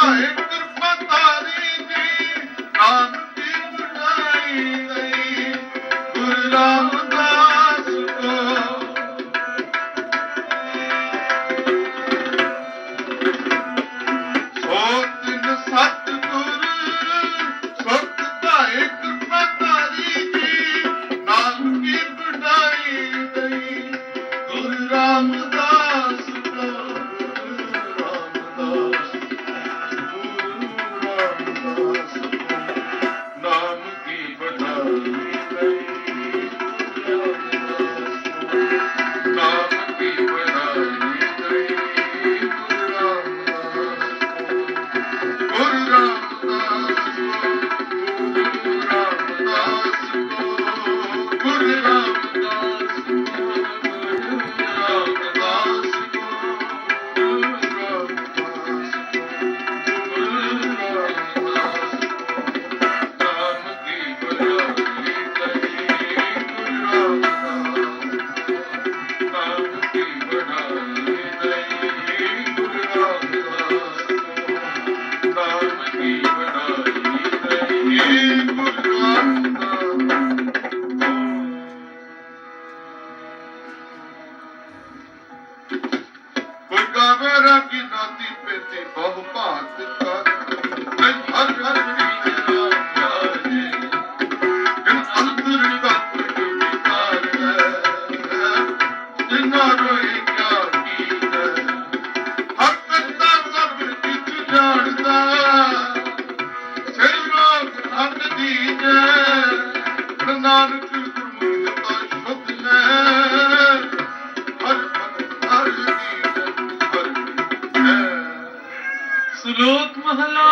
ਸਾਹਿਬ ਕਿਰਪਾ ਤਾਰੀ ਗੁਰੂ ਰਾਮਦਾਸ ਕੋ। ਸੋ ਤਿੰਨ ਸਤ ਗੁਰੂ ਰਾਮਦਾਸ ਹਮਾਰਾ ਕੀ ਨਾਤੀ ਪੇਤੀ ਬਹੁ ਭਾਗ ਕਰ ਮੈਂ ਹਰ ਹਰ ਮੇਰਾ ਪਿਆਰ ਜੀ। ਜਨ ਅੰਦਰ ਦਾ ਨਾਨਕ রূপ মহলা